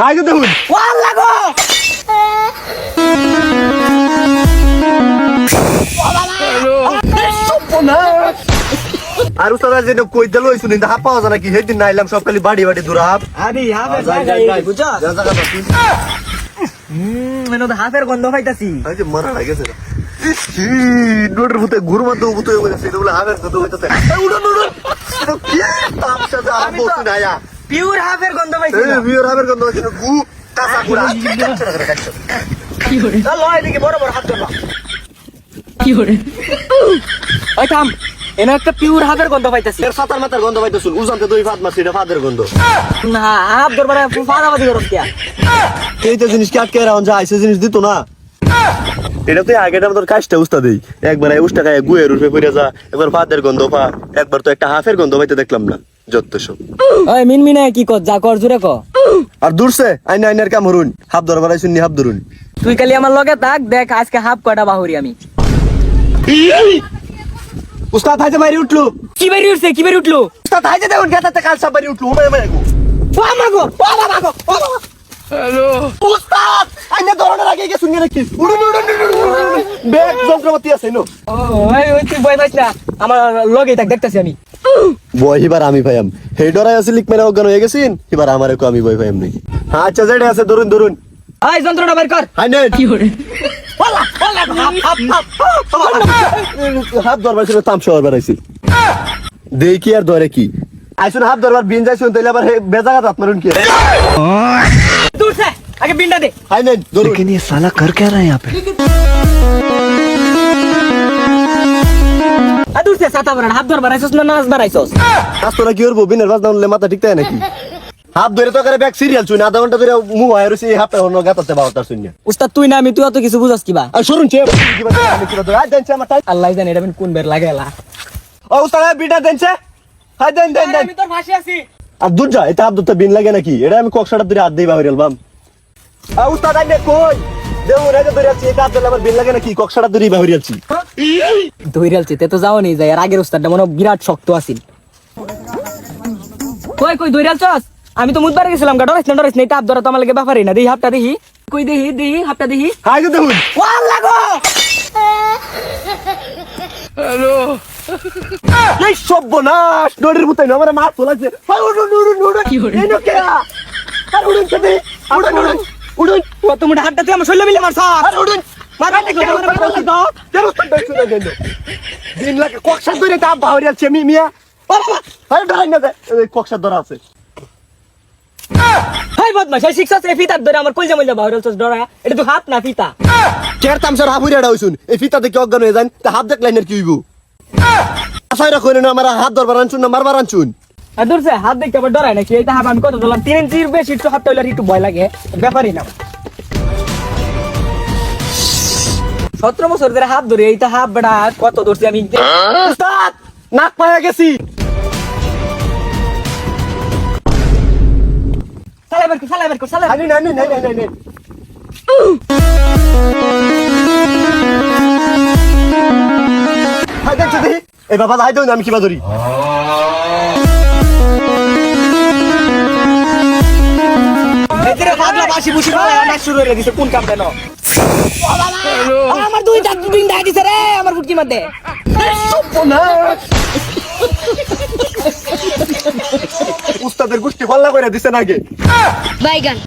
High গো দেখুন ওয়াল্লা গো! আর উস্তাদ যেন কই দিল হইছুন হাফ পাওয়া যায় নাকি? সেদিন নাইলাম সব খালি বাড়ি বাড়ি দূর হাফ আরে হাফের যাই, হুম মেনো তো গন্ধ পাইতাছি। এই যে লাগেছে নোটের ভূতে ঘুর মারতে ভূত হয়ে গেছে এটা বলে হাফের উড়ুন উড়ুন। কি যা আয়া? পিওর হাফের গন্ধ পাইছি এই বিয়ের হাফের গন্ধ গু কাঁচা গুড়া। কাচ্চা করে এদিকে বড় বড় হাত ধরবা। ওই থাম এনে একটা পিওর হাফের গন্ধ পাইতাছি। এর সাতার মাথার গন্ধ উজানতে দুই ফাত মারছি এটা ফাদের গন্ধ। না হাফ ধরবা ফাদাবাদি করব কিয়া। এইটা জিনিস কি আটকে রাখুন যা আইসে জিনিস দিত না। এটা তো আগেটা তোর কাজটা উস্তা দেই একবার এই উস্তা খায় গুয়ের রূপে পড়ে যা একবার ফাদের গন্ধ পা। একবার তো একটা হাফের গন্ধ পাইতে দেখলাম না। যত সব। ওই মিনমিনে কি কর যা কর জুরে ক। আর দূরছে আইনা আইনার কাম হরুন। হাফ ধরবার আইসুন হাফ ধরুন। তুই খালি আমার লগে থাক দেখ আজকে হাফ কয়টা বাহুরি আমি। উস্তাদ হাইতে বাইরে উঠল। কি বেরি উঠছে কি উঠল? উস্তাদ হাইতে দেখুন গেতাতে কাল সব বাইরে উঠল। উমে উমে গো। ও আমাগো ও বাবাগো ও বাবা উস্তাদ আইনা ধরনের আগে গিয়ে শুনিয়ে রাখি। উড়ুন উড়ুন উড়ুন উড়ুন ব্যাগ যন্ত্রপাতি আছে নো। ওই ওই তুই ভয় পাইছ না। আমার লগেই থাক দেখতাছি আমি। বয় এবার আমি ভাইয়াম হেই ডরাই আছে লিক মেরে অজ্ঞান হয়ে গেছিন এবার আমারে কো আমি বয় ভাইয়াম নাকি আচ্ছা যেটা আছে ধরুন ধরুন ওই যন্ত্রটা বের কর হাই নেন OLA OLA half half half হাত ধরবার ছিল তামসা হবার আইছি দেখি আর ধরে কি আইসুন হাত ধরবার বিন যাইছুন তাইলে আবার হে বেজাগা হাত মারুন কি দূর সে আগে বিন্ডা দে হাই নেন ধরুন लेकिन ये साला कर क्या रहा है यहाँ पे বড় হাত ধর বাড়াইছস না নাচ বাড়াইছস? রাস্তাটা কি করব? বিনের বাজ নামলে মাথা ঠিক থাকে নাকি? হাত ধরে তো করে ব্যাগ সিরিয়াল চুন আধা ঘণ্টা ধরে মু হয় রইছি হাতটা অন্য গাতাতে বাওতার শুনি উস্তাদ তুই না আমি তুই অত কিছু বুঝাস কিবা? আর শুনুন চে আল্লাহ জানে এটা কোন বের লাগেলা ও উস্তাদ বিটা দেনছে হাই দেন দেন দেন। আমি তোর ফাঁসি আছি। আর দুধ যা এটা আব্দুল বিন লাগে নাকি? এটা আমি কক্সাটা ধরে হাত দিই বাহির বাম। আ উস্তাদ আইনে কই? তো যাও আর আগের উস্তাদটা মনে বিরাট শক্ত আছিল। কই কই আমি তো মুদবার গেছিলাম গা ডরাইছ না ডরাইছ না এটা আব ধরা তো আমার লাগে ব্যাপারই না দেহি কই দেহি দেহি হাপটা দেহি হাই গো দেখুন ওয়াল্লা গো! এই সর্বনাশ নড়ির মতো না আমার তোলাছে হাই এই আর উড়ুন উড়ুন উড়ুন। উড়ুন তুই আমার শৈল মিলে মারছ। আর উড়ুন মারা দেখো মারা দেখো কেন তো দেখছ না কেন দিন লাগে কক্সা ধরে তা বাহির আছি আমি মিয়া। আরে ডরাই না দে ধরা আছে। হাই বদমাশ এই শিক্ষা সে ফিতার ধরে আমার কলজা মলজা বাহুরাল চস ডরা এটা তো হাত না ফিতা। কের তামসার হাফুরি আড়া হইছুন। এই ফিতা দেখে অজ্ঞান হয়ে যান? তা হাত দেখ লাইনের কি হইব? আশাই রাখুন না আমার হাত ধরবার আনছুন না মারবার আনছুন। দূর হাত দেখতে আবার ডরাই নাকি? এইটা হাত আমি কত দিলাম তিন ইঞ্চির বেশি একটু হাত তৈলার একটু ভয় লাগে। ব্যাপারই না। সতেরো বছর ধরে হাত ধরে এইটা হাত বেড়া কত ধরছি আমি? উস্তাদ নাক পায়া গেছি। বের কর বের কর না হাই দেখছ দেখি? এই বাবা হাই দেউন আমি কিবা ধরি। পাগলা বাসি বুসি শুরু হয়ে কোন কাম দেন আমার দুই চার দিন দাই দিছে রে আমার ফুটকির মধ্যে উস্তাদের গোষ্ঠী হল্লা করে দিছে নাকি বাইগান।